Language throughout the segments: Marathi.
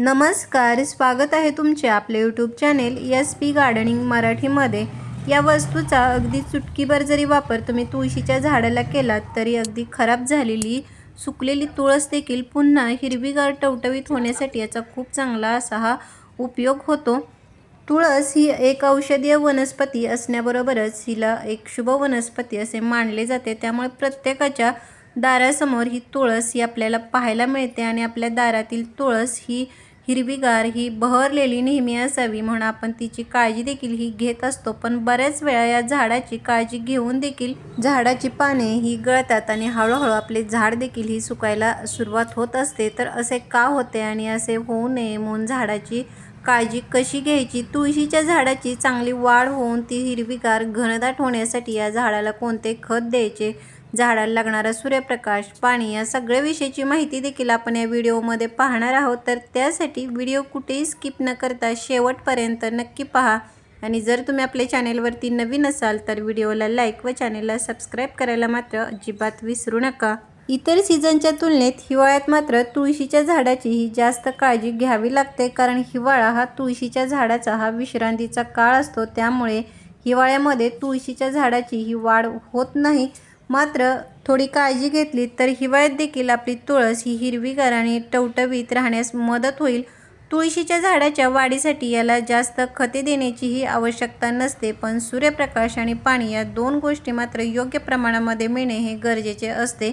नमस्कार स्वागत आहे तुमचे आपले YouTube channel S P gardening मराठीमध्ये. या वस्तूचा अगदी चुटकीभर जरी वापर तुम्ही तुळशीच्या झाडाला केलात तरी अगदी खराब झालेली सुकलेली तुळस देखील पुन्हा हिरवीगार टवटवीत होण्यासाठी याचा खूप चांगला असा हा उपयोग होतो. तुळस ही एक औषधीय वनस्पती असण्याबरोबरच हिला एक शुभ वनस्पती असे मानले जाते. त्यामुळे प्रत्येकाच्या दारासमोर ही तुळस ही आपल्याला पाहायला मिळते आणि आपल्या दारातील तुळस ही हिरवीगार ही बहरलेली नेहमी असावी म्हणून आपण तिची काळजी देखील ही घेत असतो. पण बऱ्याच वेळा या झाडाची काळजी घेऊन देखील झाडाची पाने ही गळतात आणि हळूहळू आपले झाड देखील ही सुकायला सुरुवात होत असते. तर असे का होते आणि असे होऊ नये म्हणून झाडाची काळजी कशी घ्यायची? तुळशीच्या झाडाची चांगली वाढ होऊन ती हिरवीगार घनदाट होण्यासाठी या झाडाला कोणते खत द्यायचे? झाडाला लागणारा सूर्यप्रकाश पाणी या सगळ्याविषयीची माहिती देखील आपण या व्हिडिओमध्ये पाहणार आहोत. तर त्यासाठी व्हिडिओ कुठेही स्किप न करता शेवटपर्यंत नक्की पहा. आणि जर तुम्ही आपल्या चॅनेलवरती नवीन असाल तर व्हिडिओला लाईक व चॅनेलला सबस्क्राईब करायला मात्र अजिबात विसरू नका. इतर सीझनच्या तुलनेत हिवाळ्यात मात्र तुळशीच्या झाडाची ही जास्त काळजी घ्यावी लागते कारण हिवाळा हा तुळशीच्या झाडाचा हा विश्रांतीचा काळ असतो. त्यामुळे हिवाळ्यामध्ये तुळशीच्या झाडाची ही वाढ होत नाही. मात्र थोडी काळजी घेतली तर हिवाळ्यात देखील आपली तुळस ही हिरवीगार आणि टवटवीत राहण्यास मदत होईल. तुळशीच्या झाडाच्या वाढीसाठी याला जास्त खते देण्याचीही आवश्यकता नसते पण सूर्यप्रकाश आणि पाणी या दोन गोष्टी मात्र योग्य प्रमाणामध्ये मिळणे हे गरजेचे असते.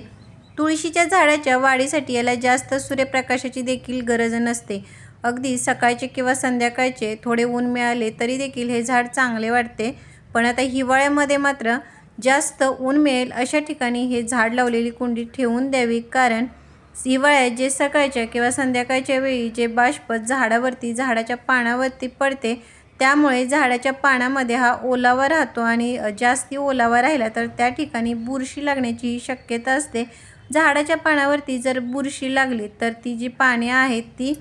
तुळशीच्या झाडाच्या वाढीसाठी याला जास्त सूर्यप्रकाशाची देखील गरज नसते. अगदी सकाळचे किंवा संध्याकाळचे थोडे ऊन मिळाले तरी देखील हे झाड चांगले वाटते पण आता हिवाळ्यामध्ये मात्र जास्त ऊन मिळेल अशा ठिकाणी हे झाड लावलेली कुंडी ठेवून द्यावी. कारण हिवाळ्यात जे सकाळच्या किंवा संध्याकाळच्या वेळी जे बाष्प झाडावरती झाडाच्या पानावरती पडते त्यामुळे झाडाच्या पानामध्ये हा ओलावा राहतो आणि जास्ती ओलावा राहिला तर त्या ठिकाणी बुरशी लागण्याचीही शक्यता असते. झाडाच्या पानावरती जर बुरशी लागली तर ती जी पाने आहेत ती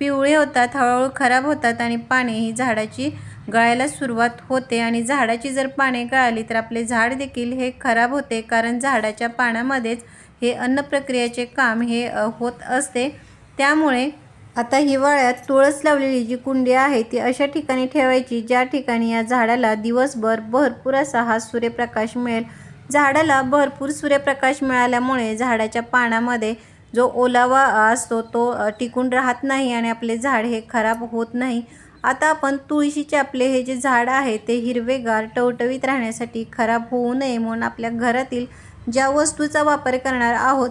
पिवळी होतात हळूहळू खराब होतात आणि पाने ही झाडाची गळायला सुरुवात होते आणि झाडाची जर पाने गळाली तर आपले झाड देखील हे खराब होते कारण झाडाच्या पानामध्येच हे अन्नप्रक्रियेचे काम हे होत असते. त्यामुळे आता हिवाळ्यात तुळस लावलेली जी कुंडी आहे ती अशा ठिकाणी ठेवायची ज्या ठिकाणी या झाडाला दिवसभर भरपूर असा हा सूर्यप्रकाश मिळेल. झाडाला भरपूर सूर्यप्रकाश मिळाल्यामुळे झाडाच्या पानामध्ये जो ओलावा असतो तो टिकून राहत नाही आणि आपले झाड हे खराब होत नाही. आता आपण तुळशीचे आपले हे जे झाड आहे ते हिरवेगार टवटवीत राहण्यासाठी खराब होऊ नये म्हणून आपल्या घरातील ज्या वस्तूचा वापर करणार आहोत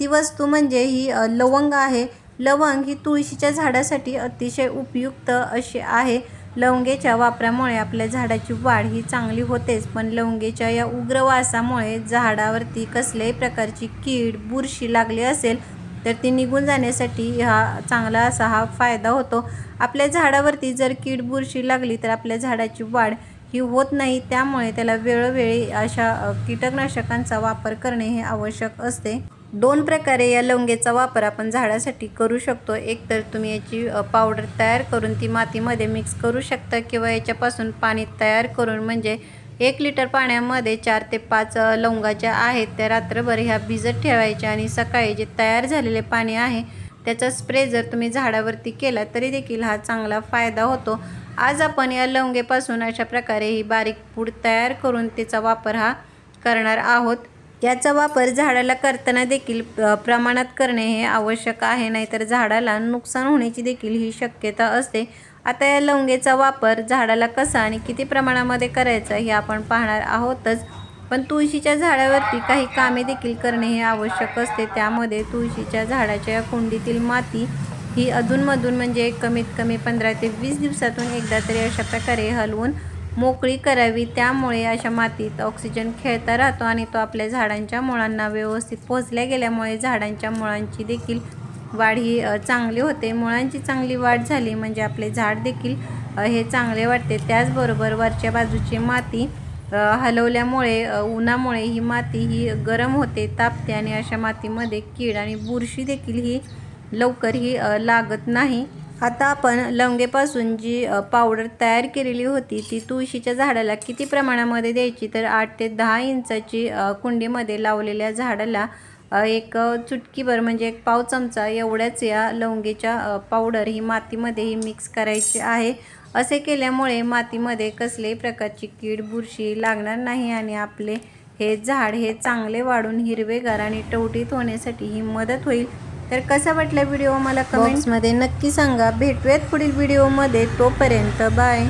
ती वस्तू म्हणजे ही लवंग आहे. लवंग ही तुळशीच्या झाडासाठी अतिशय उपयुक्त अशी आहे. लवंगेच्या वापरामुळे आपल्या झाडाची वाढ ही चांगली होतेच पण लवंगेच्या या उग्र वासामुळे झाडावरती कसल्याही प्रकारची कीड बुरशी लागली असेल तर ती निघून जाण्यासाठी हा चांगला असा हा फायदा होतो. आपल्या झाडावरती जर कीड बुरशी लागली तर आपल्या झाडाची वाढ ही होत नाही. त्यामुळे त्याला वेळोवेळी अशा कीटकनाशकांचा वापर करणे हे आवश्यक असते. दोन प्रकारे या लवंगेचा वापर आपण झाडासाठी करू शकतो. एक तर तुम्ही याची पावडर तयार करून ती मातीमध्ये मिक्स करू शकता किंवा याच्यापासून पाणी तयार करून म्हणजे एक लिटर पाण्यामध्ये चार ते पाच लवंगाच्या आहेत त्या रात्रभर ह्या भिजत ठेवायच्या आणि सकाळी जे तयार झालेले पाणी आहे त्याचा स्प्रे जर तुम्ही झाडावरती केला तरी देखील हा चांगला फायदा होतो. आज आपण या लवंगेपासून अशा प्रकारे ही बारीक पूड तयार करून त्याचा वापर हा करणार आहोत. याचा वापर झाडाला करताना देखील प्रमाणात करणे हे आवश्यक आहे नाहीतर झाडाला नुकसान होण्याची देखील ही शक्यता असते. आता या लवंगेचा वापर झाडाला कसा आणि किती प्रमाणामध्ये करायचा हे आपण पाहणार आहोतच. पण तुळशीच्या झाडावरती काही कामे देखील करणे हे आवश्यक असते. त्यामध्ये तुळशीच्या झाडाच्या या कुंडीतील माती ही अधूनमधून म्हणजे कमीत कमी पंधरा ते वीस दिवसातून एकदा तरी अशा प्रकारे हलवून मोकळी करावी. त्यामुळे अशा मातीत ऑक्सिजन खेळता राहतो आणि तो आपल्या झाडांच्या मुळांना व्यवस्थित पोचल्या गेल्यामुळे झाडांच्या मुळांची देखील वाढ ही चांगली होते. मुळांची चांगली वाढ झाली म्हणजे आपले झाड देखील हे चांगले वाटते त्याचबरोबर वरच्या बाजूची माती हलवल्यामुळे उन्हामुळे ही माती ही गरम होते तापते आणि अशा मातीमध्ये कीड आणि बुरशी देखील ही लवकर ही लागत नाही. आता आपण लवंगेपासून जी पावडर तयार केलेली होती ती तुळशीच्या झाडाला किती प्रमाणामध्ये द्यायची? तर आठ ते दहा इंचाची कुंडीमध्ये लावलेल्या झाडाला एक चुटकीभर म्हणजे एक पाव चमचा एवढ्याच या लवंगीच्या पावडर ही मातीमध्येही मिक्स करायची आहे. असे केल्यामुळे मातीमध्ये कसल्याही प्रकारची कीड बुरशी लागणार नाही आणि आपले हे झाड हे चांगले वाढून हिरवेगार आणि टवटीत होण्यासाठी ही मदत होईल. तर कसा वाटला व्हिडिओ मला कमेंट्समध्ये नक्की सांगा. भेटूयात पुढील व्हिडिओमध्ये तोपर्यंत बाय.